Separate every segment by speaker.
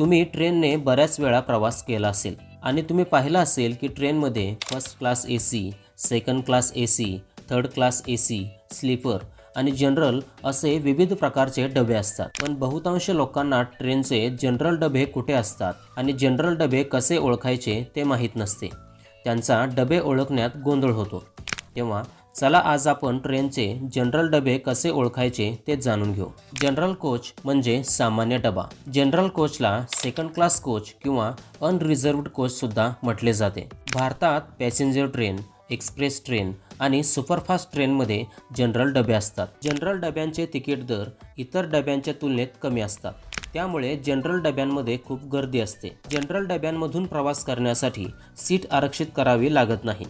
Speaker 1: तुम्ही ट्रेनने बऱ्याच वेळा प्रवास केला असेल. आणि तुम्ही पाहिलं असेल की ट्रेनमध्ये first class A C second class A C third class A C sleeper आणि जनरल असे विविध प्रकारचे डबे असतात. पण बहुतांश लोकांना ट्रेनचे जनरल डबे कुठे असतात आणि जनरल डबे कसे ओळखायचे ते माहीत नसते. त्यांचा डबे ओळखण्यात गोंधळ होतो. तेव्हा चला आज आपण ट्रेनचे जनरल डबे कसे ओळखायचे ते जाणून घेऊ. जनरल कोच म्हणजे सामान्य डबा. जनरल कोचला सेकंड क्लास कोच किंवा अनरिझर्व्ड कोच सुद्धा म्हटले जाते. भारतात पॅसेंजर ट्रेन एक्सप्रेस ट्रेन आणि सुपरफास्ट ट्रेनमध्ये जनरल डबे असतात. जनरल डब्यांचे तिकीट दर इतर डब्यांच्या तुलनेत कमी असतात. त्यामुळे जनरल डब्यांमध्ये खूप गर्दी असते. जनरल डब्यांमधून प्रवास करण्यासाठी सीट आरक्षित करावी लागत नाही.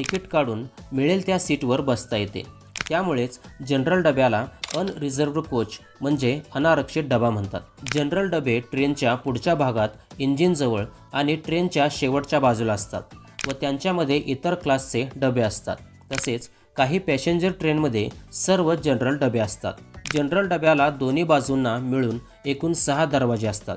Speaker 1: तिकीट काढून मिळेल त्या सीटवर बसता येते. त्यामुळेच जनरल डब्याला अनरिझर्वड कोच म्हणजे अनारक्षित डबा म्हणतात. जनरल डबे ट्रेनच्या पुढच्या भागात इंजिनजवळ आणि ट्रेनच्या शेवटच्या बाजूला असतात व त्यांच्यामध्ये इतर क्लासचे डबे असतात. तसेच काही पॅसेंजर ट्रेनमध्ये सर्व जनरल डबे असतात. जनरल डब्याला दोन्ही बाजूंना मिळून एकूण सहा दरवाजे असतात.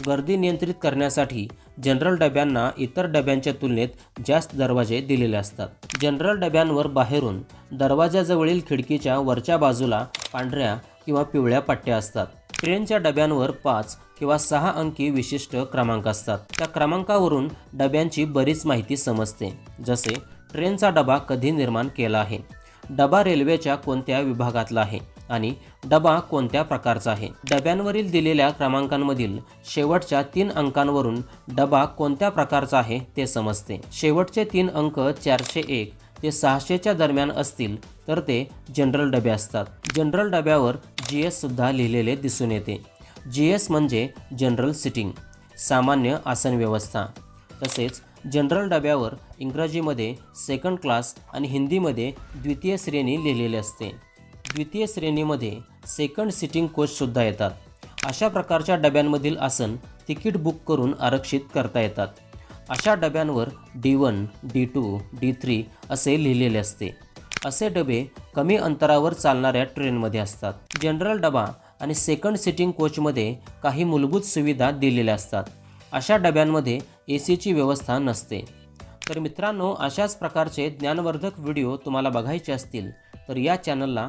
Speaker 1: गर्दी नियंत्रित करण्यासाठी जनरल डब्यांना इतर डब्यांच्या तुलनेत जास्त दरवाजे दिलेले असतात. जनरल डब्यांवर बाहेरून दरवाजाजवळील खिडकीच्या वरच्या बाजूला पांढऱ्या किंवा पिवळ्या पट्ट्या असतात. ट्रेनच्या डब्यांवर पाच किंवा सहा अंकी विशिष्ट क्रमांक असतात. त्या क्रमांकावरून डब्यांची बरीच माहिती समजते जसे ट्रेनचा डबा कधी निर्माण केला आहे डबा रेल्वेच्या कोणत्या विभागातला आहे आणि डबा कोणत्या प्रकारचा आहे? डब्यांवरील दिलेल्या क्रमांकांमधील शेवटच्या तीन अंकांवरून डबा कोणत्या प्रकारचा आहे ते समजते. शेवटचे तीन अंक चारशे एक ते सहाशेच्या दरम्यान असतील तर ते जनरल डबे असतात. जनरल डब्यावर जी एस सुद्धा लिहिलेले दिसून येते. जी एस म्हणजे जनरल सिटिंग सामान्य आसन व्यवस्था. तसेच जनरल डब्यावर इंग्रजीमध्ये सेकंड क्लास आणि हिंदीमध्ये द्वितीय श्रेणी लिहिलेले असते. द्वितीय श्रेणीमध्ये सेकंड सिटिंग कोचसुद्धा येतात. अशा प्रकारच्या डब्यांमधील आसन तिकीट बुक करून आरक्षित करता येतात. अशा डब्यांवर D one D two D three असे लिहिलेले असते. असे डबे कमी अंतरावर चालणाऱ्या ट्रेनमध्ये असतात. जनरल डबा आणि सेकंड सिटिंग कोचमध्ये काही मूलभूत सुविधा दिलेल्या असतात. अशा डब्यांमध्ये ए सीची व्यवस्था नसते. तर मित्रांनो अशाच प्रकारचे ज्ञानवर्धक व्हिडिओ तुम्हाला बघायचे असतील तर या चॅनलला